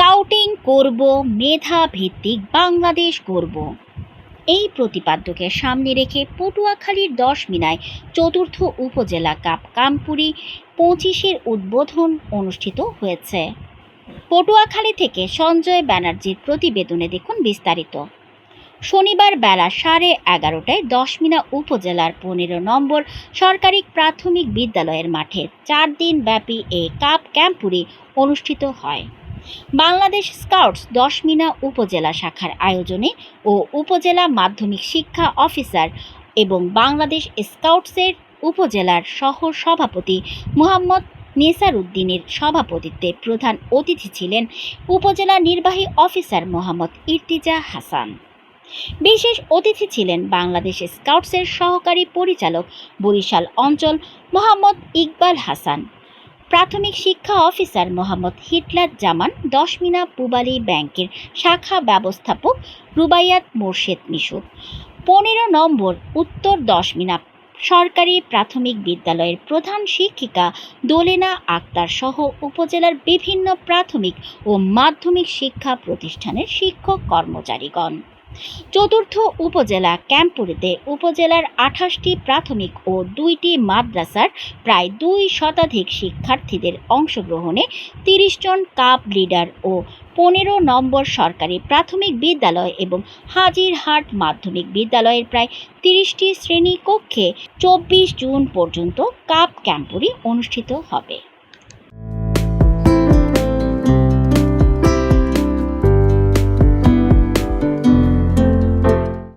Scouting করব মেধা ভিত্তিক বাংলাদেশ করব। এই প্রতিপাদ্যকে সামনে রেখে পটুয়াখালীর দশ মিনায় চতুর্থ উপজেলা কাপ কামপুরি পঁচিশের উদ্বোধন অনুষ্ঠিত হয়েছে। পটুয়াখালী থেকে সঞ্জয় ব্যানার্জির প্রতিবেদনে দেখুন বিস্তারিত। শনিবার বেলা সাড়ে এগারোটায় দশমিনা উপজেলার পনেরো নম্বর সরকারি প্রাথমিক বিদ্যালয়ের মাঠে চার দিন ব্যাপী এ কাপ ক্যাম্পুরি অনুষ্ঠিত হয়। বাংলাদেশ স্কাউটস দশমিনা উপজেলা শাখার আয়োজনে ও উপজেলা মাধ্যমিক শিক্ষা অফিসার এবং বাংলাদেশ স্কাউটসের উপজেলার সহ সভাপতি মোহাম্মদ নেসার উদ্দিনের সভাপতিত্বে প্রধান অতিথি ছিলেন উপজেলা নির্বাহী অফিসার মোহাম্মদ ইর্তিজা হাসান। বিশেষ অতিথি ছিলেন বাংলাদেশ স্কাউটসের সহকারী পরিচালক বরিশাল অঞ্চল মোহাম্মদ ইকবাল হাসান। প্রাথমিক শিক্ষা অফিসার মোহাম্মদ হিটলার জামান, দশমিনা পুবালি ব্যাংকের শাখা ব্যবস্থাপক রুবাইয়াত মোর্শেদ মিশুক পনেরো নম্বর, উত্তর দশমিনা সরকারি প্রাথমিক বিদ্যালয়ের প্রধান শিক্ষিকা দোলেনা আক্তার সহ উপজেলার বিভিন্ন প্রাথমিক ও মাধ্যমিক শিক্ষা প্রতিষ্ঠানের শিক্ষক কর্মচারীগণ। চতুর্থ উপজেলা ক্যাম্পুরিতে উপজেলার আঠাশটি প্রাথমিক ও দুইটি মাদ্রাসার প্রায় দুই শতাধিক শিক্ষার্থীদের অংশগ্রহণে তিরিশ জন কাপ লিডার ও পনেরো নম্বর সরকারি প্রাথমিক বিদ্যালয় এবং হাজিরহাট মাধ্যমিক বিদ্যালয়ের প্রায় তিরিশটি শ্রেণীকক্ষে চব্বিশ জুন পর্যন্ত কাপ ক্যাম্পুরি অনুষ্ঠিত হবে।